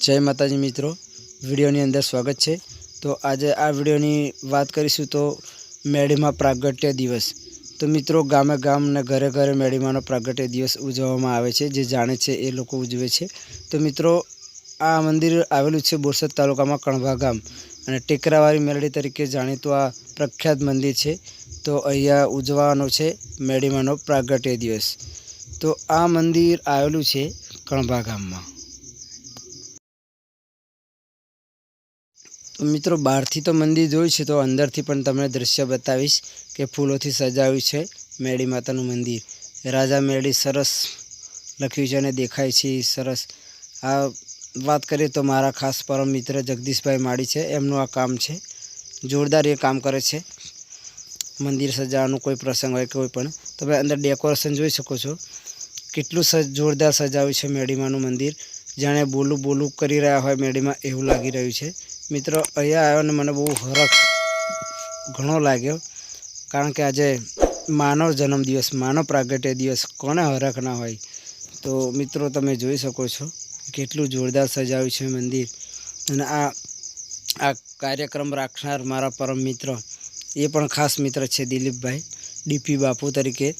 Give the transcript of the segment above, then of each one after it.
જય માતાજી મિત્રો. વિડીયોની અંદર સ્વાગત છે. તો આજે આ વિડીયોની વાત કરીશું તો મેળીમાં પ્રાગટ્ય દિવસ. તો મિત્રો, ગામે ગામ ને ઘરે ઘરે મેળીમાનો પ્રાગટ્ય દિવસ ઉજવવામાં આવે છે. જે જાણે છે એ લોકો ઉજવે છે. તો મિત્રો, આ મંદિર આવેલું છે બોરસદ તાલુકામાં કણભા ગામ. અને ટેકરાવાળી મેલડી તરીકે જાણીતું આ પ્રખ્યાત મંદિર છે. તો અહીંયા ઉજવવાનો છે મેળીમાનો પ્રાગટ્ય દિવસ. તો આ મંદિર આવેલું છે કણભા ગામમાં. તો મિત્રો, બહારથી તો મંદિર જોયું છે, તો અંદરથી પણ તમને દ્રશ્ય બતાવીશ કે ફૂલોથી સજાવ્યું છે મેળી માતાનું મંદિર. રાજા મેળી સરસ લખ્યું છે અને દેખાય છે સરસ. આ વાત કરીએ તો મારા ખાસ પરમ મિત્ર જગદીશભાઈ માળી છે, એમનું આ કામ છે. જોરદાર એ કામ કરે છે. મંદિર સજાવવાનું કોઈ પ્રસંગ હોય કે કોઈ પણ. તમે અંદર ડેકોરેશન જોઈ શકો છો. કેટલું જોરદાર સજાવ્યું છે મેળીમાનું મંદિર. જાણે બોલું બોલું કરી રહ્યા હોય મેળીમાં, એવું લાગી રહ્યું છે. મિત્રો, અહીંયા આવ્યો ને મને બહુ હરખ ઘણો લાગ્યો. કારણ કે આજે માનવ જન્મદિવસ માનવ પ્રાગટ્ય દિવસ, કોને હરખ ના હોય? તો મિત્રો, તમે જોઈ શકો છો કેટલું જોરદાર સજાવ્યું છે મંદિર. અને આ આ કાર્યક્રમ રાખનાર મારા પરમ મિત્ર, એ પણ ખાસ મિત્ર છે દિલીપભાઈ, ડીપી બાપુ તરીકે.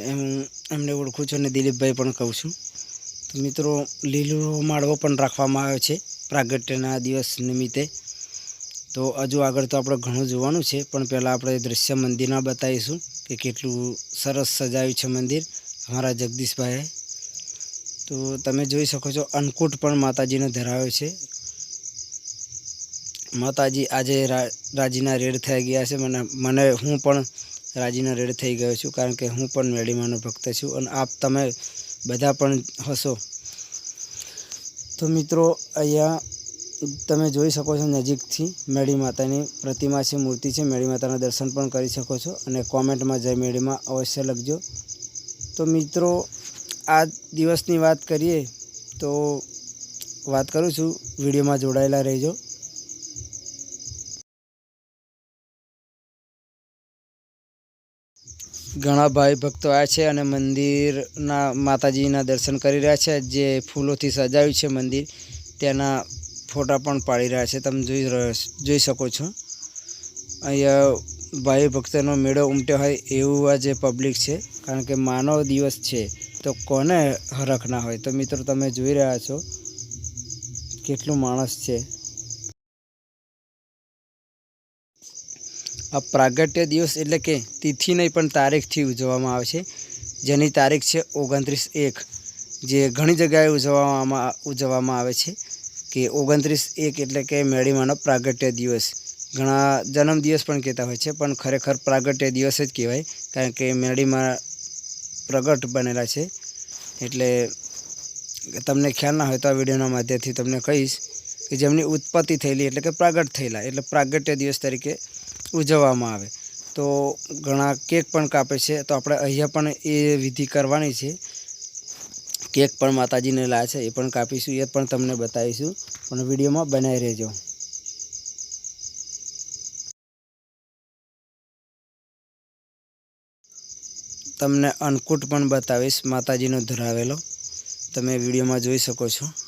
એમ, એમને ઓળખું છું અને દિલીપભાઈ પણ કહું છું. તો મિત્રો, લીલો માળવો પણ રાખવામાં આવ્યો છે. પ્રાગટ્યના દિવસ નિમિત્તે. તો હજુ આગળ તો આપણે ઘણું જોવાનું છે, પણ પહેલાં આપણે દૃશ્ય મંદિરના બતાવીશું કે કેટલું સરસ સજાવ્યું છે મંદિર અમારા જગદીશભાઈએ. તો તમે જોઈ શકો છો, અન્નકૂટ પણ માતાજીને ધરાવ્યો છે. માતાજી આજે રાજીના રેડ થઈ ગયા છે, મને મને હું પણ રાજીના રેડ થઈ ગયો છું, કારણ કે હું પણ મેળીમાનો ભક્ત છું. અને આપ તમે બધા પણ હશો. તો મિત્રો, અહીંયા તમે જોઈ શકો છો નજીકથી મેળી માતાની પ્રતિમા છે, મૂર્તિ છે. મેળી માતાના દર્શન પણ કરી શકો છો અને કોમેન્ટમાં જય મેળીમાં અવશ્ય લખજો. તો મિત્રો, આ દિવસની વાત કરીએ તો વાત કરું છું. વિડીયોમાં જોડાયેલા રહેજો. ઘણા ભાઈ ભક્તો આવ્યા છે અને મંદિરના માતાજીના દર્શન કરી રહ્યા છે. જે ફૂલોથી સજાવ્યું છે મંદિર, તેના ફોટા પણ પાડી રહ્યા છે. તમે જોઈ રહ્યો જોઈ શકો છો. અહીંયા ભાઈ ભક્તોનો મેળો ઉમટ્યો હોય એવું આ જે પબ્લિક છે, કારણ કે માનવ દિવસ છે, તો કોને હરખ ના હોય? તો મિત્રો, તમે જોઈ રહ્યા છો કેટલું માણસ છે. આ પ્રાગટ્ય દિવસ એટલે કે તિથિ નહીં પણ તારીખથી ઉજવવામાં આવે છે. જેની તારીખ છે ઓગણત્રીસ એક. જે ઘણી જગ્યાએ ઉજવવામાં ઉજવવામાં આવે છે કે ઓગણત્રીસ એક એટલે કે મેળીમાનો પ્રાગટ્ય દિવસ. ઘણા જન્મદિવસ પણ કહેતા હોય છે, પણ ખરેખર પ્રાગટ્ય દિવસ જ કહેવાય, કારણ કે મેળીમાં પ્રગટ બનેલા છે. એટલે તમને ખ્યાલ ના હોય તો આ વિડીયોના માધ્યમથી તમને કહીશ કે જેમની ઉત્પત્તિ થયેલી એટલે કે પ્રાગટ થયેલા, એટલે પ્રાગટ્ય દિવસ તરીકે ઉજવવામાં આવે. તો ઘણા કેક પણ કાપે છે. તો આપણે અહીંયા પણ એ વિધિ કરવાની છે. કેક પણ માતાજીને લાવે છે. એ પણ કાપીશું. એ પણ તમને બતાવીશું. પણ વિડીયોમાં બનાવી રહેજો. તમને અન્નકૂટ પણ બતાવીશ. માતાજીનો ધરાવેલો. તમે વિડીયોમાં જોઈ શકો છો.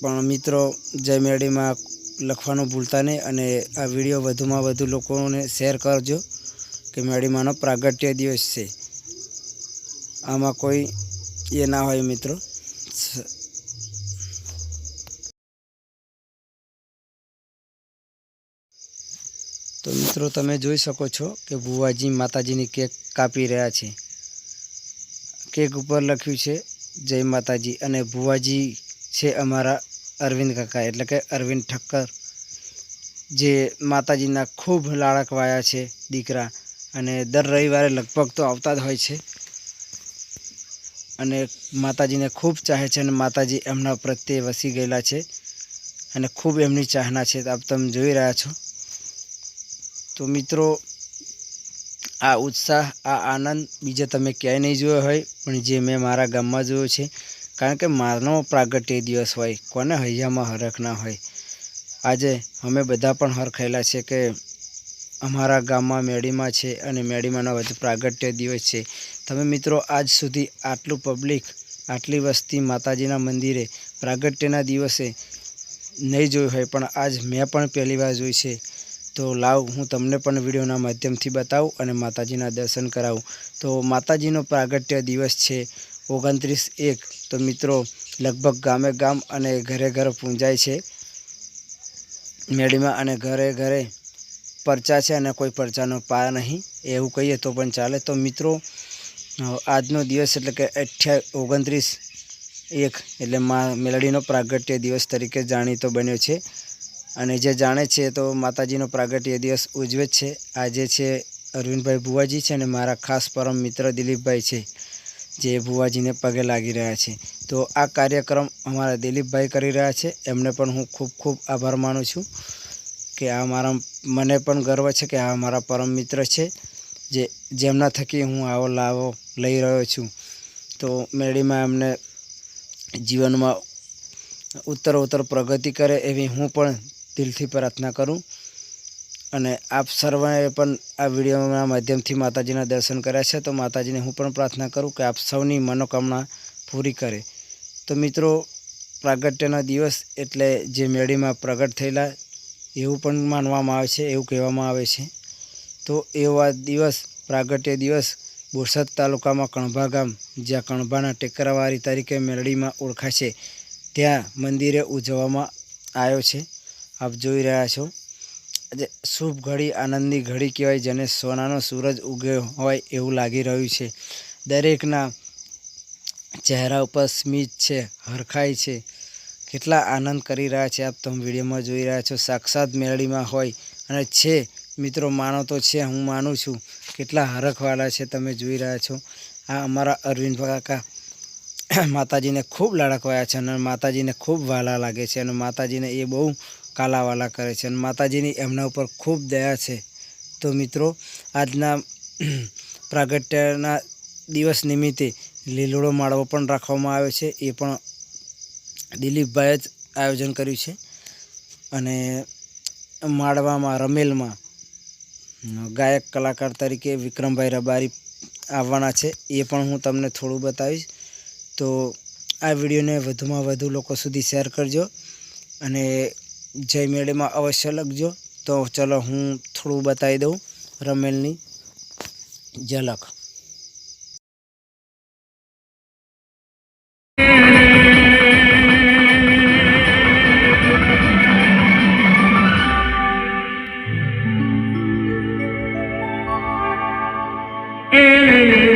પણ મિત્રો, જય મેળીમાં લખવાનું ભૂલતા નહીં અને આ વીડિયો વધુમાં વધુ લોકોને શેર કરજો કે મેળીમાંનો પ્રાગટ્ય દિવસ છે. આમાં કોઈ એ ના હોય મિત્રો. તો મિત્રો, તમે જોઈ શકો છો કે ભુવાજી માતાજીની કેક કાપી રહ્યા છે. કેક ઉપર લખ્યું છે, જય માતાજી અને ભુવાજી છે અમારા અરવિંદ કાકા, એટલે કે અરવિંદ ઠક્કર, જે માતાજીના ખૂબ લાડકવાયા છે દીકરા, અને દર રવિવારે લગભગ તો આવતા જ હોય છે. અને માતાજીને ખૂબ ચાહે છે અને માતાજી એમના પ્રત્યે વસી ગયેલા છે અને ખૂબ એમની ચાહના છે. આપ તમે જોઈ રહ્યા છો. તો મિત્રો, આ ઉત્સાહ, આ આનંદ બીજે તમે ક્યાંય નહીં જોયો હોય, પણ જે મેં મારા ગામમાં જોયો છે કારણ કે મારનો પ્રાગટ્ય દિવસ હોય, કોને હૈયામાં હરખ ના હોય. આજે અમે બધા પણ હરખાયેલા છે કે અમારા ગામમાં મેડીમાં છે અને મેડીમાંનો વધુ પ્રાગટ્ય દિવસ છે. તમે મિત્રો, આજ સુધી આટલું પબ્લિક આટલી વસ્તી માતાજીના મંદિરે પ્રાગટ્યના દિવસે નહીં જોયું હોય, પણ આજ મેં પણ પહેલી વાર જોઈ છે. તો લાવ, હું તમને પણ વિડીયોના માધ્યમથી બતાવું અને માતાજીના દર્શન કરાવું. તો માતાજીનો પ્રાગટ્ય દિવસ છે. ઓગણત્રીસ એક તો મિત્રો લગભગ ગામે ગામ અને ઘરે ઘરે પૂંજાય છે. મેળીમાં અને ઘરે ઘરે પરચા છે અને કોઈ પરચાનો પાર નહીં, એવું કહીએ તો પણ ચાલે. તો મિત્રો આજનો દિવસ એટલે કે અઠ્યા, ઓગણત્રીસ એક એટલે મા મેલડીનો પ્રાગટ્ય દિવસ તરીકે જાણીતો બન્યો છે. અને જે જાણે છે તો માતાજીનો પ્રાગટ્ય દિવસ ઉજવે છે. આજે છે અરવિંદભાઈ ભુવાજી છે અને મારા ખાસ પરમ મિત્ર દિલીપભાઈ છે. જે ભુવાજીને પગે લાગી રહ્યા છે. તો આ કાર્યક્રમ અમારા દિલીપભાઈ કરી રહ્યા છે. એમને પણ હું ખૂબ ખૂબ આભાર માનું છું કે આ મારા મને પણ ગર્વ છે કે આ મારા પરમ મિત્ર છે, જે જેમના થકી હું આવો લાવો લઈ રહ્યો છું. તો મેળીમાં એમને જીવનમાં ઉત્તર ઉત્તર પ્રગતિ કરે એવી હું પણ દિલથી પ્રાર્થના કરું. અને આપ સર્વે પણ આ વિડીયોના માધ્યમથી માતાજીના દર્શન કર્યા છે, તો માતાજીને હું પણ પ્રાર્થના કરું કે આપ સૌની મનોકામના પૂરી કરે. તો મિત્રો, પ્રાગટ્યના દિવસ એટલે જે મેળીમાં પ્રગટ થયેલા, એવું પણ માનવામાં આવે છે, એવું કહેવામાં આવે છે. તો એવા દિવસ, પ્રાગટ્ય દિવસ, બોરસદ તાલુકામાં કણભા ગામ, જ્યાં કણભાના ટેકરાવારી તરીકે મેળડીમાં ઓળખાય છે, ત્યાં મંદિરે ઉજવવામાં આવ્યો છે. આપ જોઈ રહ્યા છો. શુભ ઘડી, આનંદની ઘડી કહેવાય, જેને સોનાનો સૂરજ ઉગ્યો હોય એવું લાગી રહ્યું છે. દરેકના ચહેરા ઉપર સ્મિત છે હરખાય છે. કેટલા આનંદ કરી રહ્યા છે આપ તમે વિડીયોમાં જોઈ રહ્યા છો. સાક્ષાત મેળડીમાં હોય. અને છે, મિત્રો, માનો તો છે, હું માનું છું, કેટલા હરખવાળા છે તમે જોઈ રહ્યા છો. આ અમારા અરવિંદ કાકા માતાજીને ખૂબ લાડકવાયા છે અને માતાજીને ખૂબ વાલા લાગે છે અને માતાજીને એ બહુ કાલાવાલા કરે છે અને માતાજીની એમના ઉપર ખૂબ દયા છે. તો મિત્રો, આજના પ્રાગટ્યના દિવસ નિમિત્તે લીલોડો માળવો પણ રાખવામાં આવે છે. એ પણ દિલીપભાઈએ જ આયોજન કર્યું છે. અને માળવામાં, રમેલમાં, ગાયક, કલાકાર તરીકે વિક્રમભાઈ રબારી આવવાના છે. એ પણ હું તમને થોડું બતાવીશ. તો આ વિડીયોને વધુમાં વધુ લોકો સુધી શેર કરજો. અને જય મેળેમાં અવશ્ય લખજો તો ચલો હું થોડું બતાવી દઉં રમેલની ઝલક Thank.